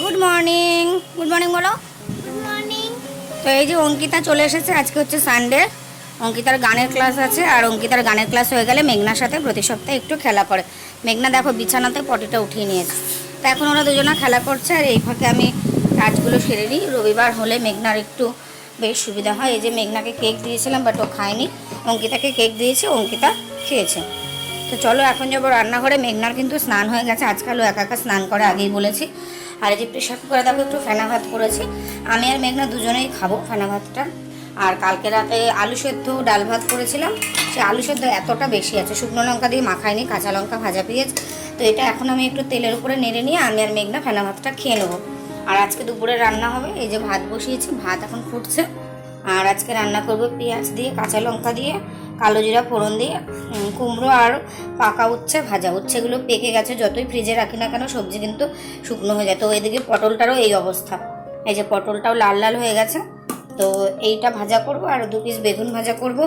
Good morning good morning বলো। তো এই যে অঙ্কিতা চলে এসেছে আজকে হচ্ছে সানডে অঙ্কিতার গানের ক্লাস আছে আর অঙ্কিতার গানের ক্লাস হয়ে গেলে মেঘনার সাথে প্রতি সপ্তাহে একটু খেলা করে। মেঘনা দেখো বিছানাতে পটিটা উঠিয়ে নিয়েছে। তো এখন ওরা দুজনা খেলা করছে আর এই ফাঁকে আমি কাজগুলো সেরে নিই। রবিবার হলে মেঘনার একটু বেশ সুবিধা হয়। এই যে মেঘনাকে কেক দিয়েছিলাম বাট ও খায়নি। অঙ্কিতাকে কেক দিয়েছি অঙ্কিতা খেয়েছে। তো চলো এখন যাব রান্নাঘরে। মেঘনার কিন্তু স্নান হয়ে গেছে। আজকালও একা একা স্নান করে আগেই বলেছি। আর এই যে প্রেশার কুকারে দেখো একটু ফেনা ভাত করেছি। আমি আর মেঘনা দুজনেই খাব ফেনা ভাতটা। আর কালকে রাতে আলু সেদ্ধ ডাল ভাত করেছিলাম। সে আলু সেদ্ধ এতটা বেশি আছে, শুকনো লঙ্কা দিয়ে মাখাইনি, কাঁচা লঙ্কা ভাজা পেঁয়াজ। তো এটা এখন আমি একটু তেলের উপরে নেড়ে নিয়ে আমি আর মেঘনা ফেনা ভাতটা খেয়ে নেব। আর আজকে দুপুরে রান্না হবে, এই যে ভাত বসিয়েছি, ভাত এখন ফুটছে। আর আজকে রান্না করব পেঁয়াজ দিয়ে, কাঁচা লঙ্কা দিয়ে, কালো জিরা ফোড়ন দিয়ে কুমড়ো আর পাকা উচ্ছে, ভাজা উচ্ছেগুলো পেকে গেছে। যতই ফ্রিজে রাখি না কেন সবজি কিন্তু শুকনো হয়ে যায়। তো এদিকে পটলটারও এই অবস্থা। এই যে পটলটাও লাল লাল হয়ে গেছে। তো এইটা ভাজা করব আর দু পিস বেগুন ভাজা করব।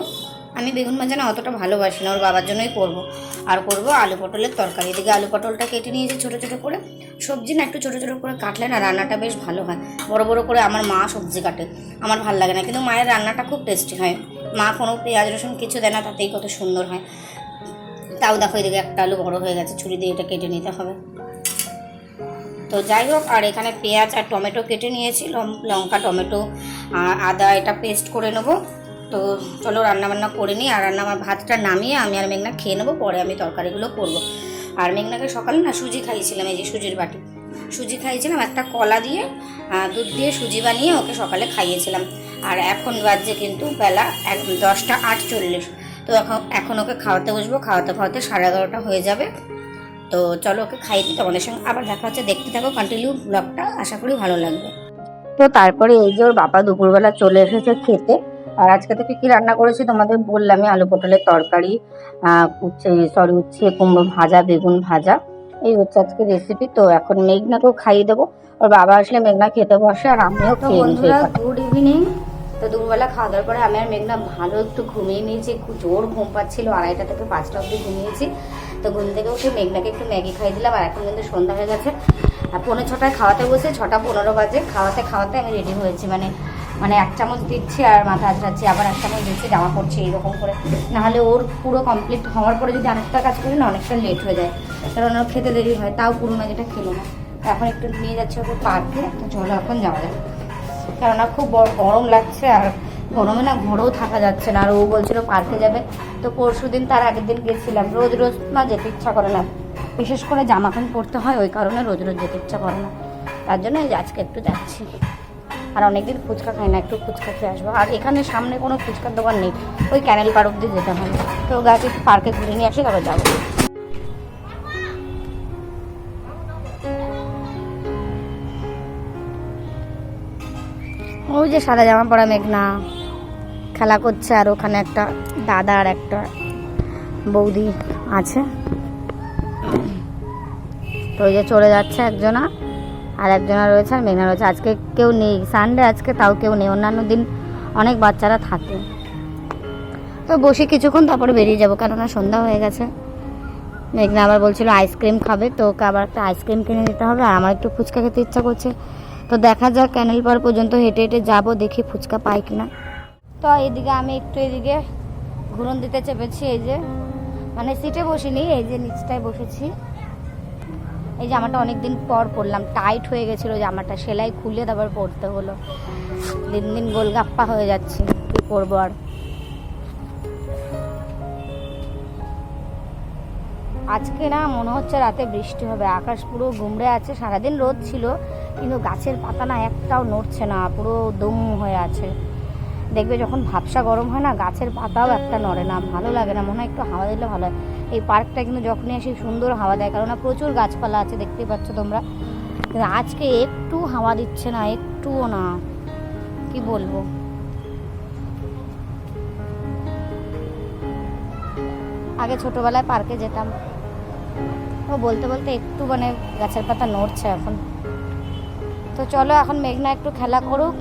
আমি বেগুন ভাজা না অতটা ভালোবাসি না, ওর বাবার জন্যই করব। আর করব আলু পটলের তরকারি। এদিকে আলু পটলটা কেটে নিয়েছি ছোটো ছোটো করে। সবজি না একটু ছোটো ছোটো করে কাটলে না রান্নাটা বেশ ভালো হয়। বড় বড় করে আমার মা সবজি কাটে। আমার ভালো লাগে না, কিন্তু মায়ের রান্নাটা খুব টেস্টি হয়। মা কোনো পেঁয়াজ, রসুন কিছু দেয় না, তাতেই কত সুন্দর হয়। তাও দেখো এদিকে একটা আলু বড় হয়ে গেছে, ছুরি দিয়ে এটা কেটে নিতে হবে। তো যাই হোক, আর এখানে পেঁয়াজ আর টমেটো কেটে নিয়েছি। লঙ্কা, টমেটো, আর আদা এটা পেস্ট করে নেব। তো চলো রান্নাবান্না করে নিই, আর রান্না আমার ভাতটা নামিয়ে আমি আর মেঘনা খেয়ে নেব, পরে আমি তরকারিগুলো করব। আর মেঘনাকে সকালে না সুজি খাইয়েছিলাম, এই যে সুজির বাটি। সুজি খাইয়েছিলাম একটা কলা দিয়ে দুধ দিয়ে সুজি বানিয়ে ওকে সকালে খাইয়েছিলাম। আর এখন বাজছে কিন্তু বেলা এক, দশটা আটচল্লিশ। তো এখন এখন ওকে খাওয়াতে বসবো, খাওয়াতে খাওয়াতে সাড়ে এগারোটা হয়ে যাবে। তো চলো ওকে খাইয়ে দিই, তোমাদের সঙ্গে আবার দেখা হচ্ছে। দেখতে থাকো কন্টিনিউ ব্লগটা আশা করি ভালো লাগবে। তো তারপরে এই যে ওর বাবা দুপুরবেলা চলে এসেছে খেতে। আর আজকে থেকে কি রান্না করেছি তোমাদের বললামই আলু পটলের তরকারি উচ্ছে সরি উচ্ছে কুমড়ো ভাজা বেগুন ভাজা। এই হচ্ছে আজকে রেসিপি তো এখন মেঘনাকেও খাইয়ে দেবো। ওর বাবা আসলে মেঘনা খেতে বসে আর আমিও খেয়ে নিই। গুড ইভিনিং তো দুপুরবেলা খাওয়া দাওয়ার পরে আমি আর মেঘনা ভালো একটু ঘুমিয়ে নিয়েছি খুব জোর ঘুম পাচ্ছিল আড়াইটা থেকে পাঁচটা অবধি ঘুমিয়েছি। তো ঘুম থেকে উঠে মেঘনাকে একটু ম্যাগি খাইয়ে দিলাম আর এখন কিন্তু সন্ধ্যা হয়ে গেছে। আর পৌনে ছটায় খাওয়াতে বসে ছটা পনেরো বাজে খাওয়াতে খাওয়াতে আমি রেডি হয়েছি। মানে মানে এক চামচ দিচ্ছি আর মাথা আঁচড়াচ্ছি আবার এক চামচ দিচ্ছি, জামা পড়ছি এরকম করে। নাহলে ওর পুরো কমপ্লিট হওয়ার পরে যদি আরেকটা কাজ করি, না অনেকটা লেট হয়ে যায়। কারণ ওর খেতে দেরি হয়, তাও পুরোনো যেটা খেলো না। এখন একটু নিয়ে যাচ্ছে ওকে পার্কে তো চলো এখন যাওয়া যাবে কেননা খুব গরম লাগছে আর গরমে না ঘরেও থাকা যাচ্ছে না। আর ও বলছিল পার্কে যাবে। তো পরশু দিন তার আগের দিন গেছিলাম। রোজ রোজ না যেতে ইচ্ছা করে না। বিশেষ করে জামা প্যান্ট পরতে হয়, ওই কারণে রোজ রোজ যেতে ইচ্ছা করে না। তার জন্য আজকে একটু যাচ্ছি। আর অনেকদিন ফুচকা খাই না, একটু ফুচকা খেয়ে আসব। আর এখানে সামনে কোনো ফুচকার দোকান নেই, ওই ক্যানেল পার অব্দি যেতে হবে তো গাছে একটু পার্কে ঘুরে নিয়ে আসি, তারপর যাব। ওই যে সাদা জামা পরা মেঘনা, খেলা করছে আর ওখানে একটা দাদা আর একটা বৌদি আছে। তো ওই যে চলে যাচ্ছে একজনা। আর একজনা রয়েছে, আর মেঘনা রয়েছে। আজকে কেউ নেই। সানডে আজকে তাও কেউ নেই। অন্যান্য দিন অনেক বাচ্চারা থাকে। তো বসে কিছুক্ষণ তারপরে বেরিয়ে যাব, কেননা সন্ধ্যা হয়ে গেছে। মেঘনা আবার বলছিল আইসক্রিম খাবে, তো ওকে আবার একটা আইসক্রিম কিনে দিতে হবে, আর আমার একটু ফুচকা খেতে ইচ্ছা করছে। তো দেখা যাক, ক্যানেল পার পর্যন্ত হেঁটে হেঁটে যাব, দেখি ফুচকা পাই কিনা। তো এদিকে আমি একটু এদিকে ঘুরন দিতে চেপেছি, এই যে। মানে সিটে বসিনি, এই যে নিচটায় বসেছি। এই জামাটা অনেকদিন পর পরলাম। টাইট হয়ে গেছিল জামাটা, সেলাই খুলে তারপর পরতে হলো। দিন দিন গোলগাপ্পা হয়ে যাচ্ছে, কি করব আর? আজকে না মনে হচ্ছে রাতে বৃষ্টি হবে, আকাশ পুরো গুমড়ে আছে, সারাদিন রোদ ছিল, কিন্তু গাছের পাতা না একটাও নড়ছে না, পুরো দম হয়ে আছে। দেখবে যখন ভাবসা গরম হয় না, গাছের পাতাও একটা নড়ে না, ভালো লাগে না, মনে হয় একটু হাওয়া দিলে ভালো হয়। এই পার্কটা কিন্তু যখনই আসি সুন্দর হাওয়া দেয় কারণ প্রচুর গাছপালা আছে, দেখতেই পাচ্ছ তোমরা। কিন্তু আজকে একটু হাওয়া দিচ্ছে না, একটুও না। কি বলব? আগে ছোটবেলায় পার্কে যেতাম। ও বলতে বলতে একটু মানে গাছের পাতা নড়ছে এখন। তো চলো এখন মেঘনা একটু খেলা করুক।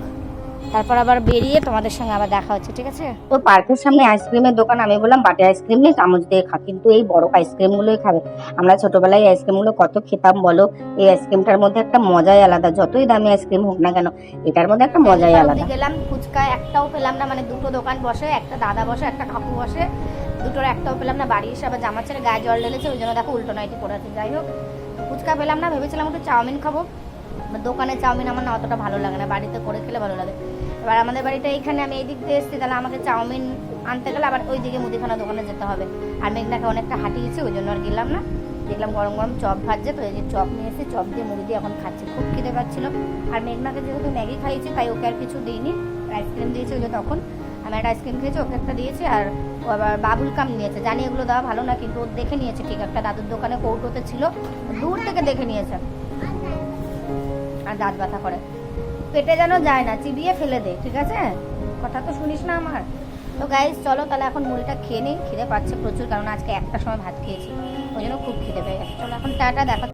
তারপর আবার বেরিয়ে তোমাদের সঙ্গে আবার দেখা হচ্ছে ঠিক আছে? তো পার্কের সামনে আইসক্রিমের দোকান আমি বললাম বাটি আইসক্রিম নেই চামচ দিয়ে খা কিন্তু এই বড় আইসক্রিমগুলোই খাবে। আমরা ছোটবেলায় আইসক্রিমগুলো কত খেতাম বলো? এই আইসক্রিমটার মধ্যে একটা মজাই আলাদা যতই দামি আইসক্রিম হোক না কেন এটার মধ্যে একটা মজাই আলাদা। গেলাম ফুচকা একটাও পেলাম না মানে দুটো দোকান বসে একটা দাদা বসে একটা কাকু বসে দুটোর একটাও পেলাম না বাড়ি এসে আবার জামা ছেড়ে গায়ে জল ঢেলেছে ওই জন্য দেখো উল্টো নাইটি আছে যাই হোক। ফুচকা পেলাম না ভেবেছিলাম একটু চাউমিন খাব। দোকানে চাউমিন আমার না অতটা ভালো লাগে না, বাড়িতে করে খেলে ভালো লাগে। এবার আমাদের বাড়িটা এইখানে আমি এই দিক দিয়ে এসেছি, তাহলে আমাকে চাউমিন আনতে গেলে আবার ওই দিকে মুদিখানা দোকানে যেতে হবে। আর মেঘনাকে অনেকটা হাঁটিয়েছি, ওই জন্য আর গেলাম না। দেখলাম গরম গরম চপ ভাজছে, তো এই যে চপ নিয়ে এসে চপ দিয়ে মুড়ি দিয়ে এখন খাচ্ছি, খুব খিদে পাচ্ছিল। আর মেঘনাকে যেহেতু ম্যাগি খাইয়েছি, তাই ওকে আর কিছু দিইনি। আইসক্রিম দিয়েছি ওই যে তখন। আমি একটা আইসক্রিম খেয়েছি, ওকে একটা দিয়েছি, আর ও আবার বাবুল কাম নিয়েছে। জানি এগুলো দেওয়া ভালো না, কিন্তু ও দেখে নিয়েছে, ঠিক একটা দাদুর দোকানে কৌটোতে ছিল, দূর থেকে দেখে নিয়েছে। আর দাঁত ব্যথা করে। পেটে যেন যায় না, চিবিয়ে ফেলে দে, ঠিক আছে? কথা তো শুনিস না আমার। তো গাইজ চলো তাহলে এখন মুড়িটা খেয়ে নিই, খিদে পাচ্ছে প্রচুর, কারণ আজকে একটা সময় ভাত খেয়েছি। ওই জন্য খুব খিদে পেয়ে গেছে। চলো এখন টাটা, দেখা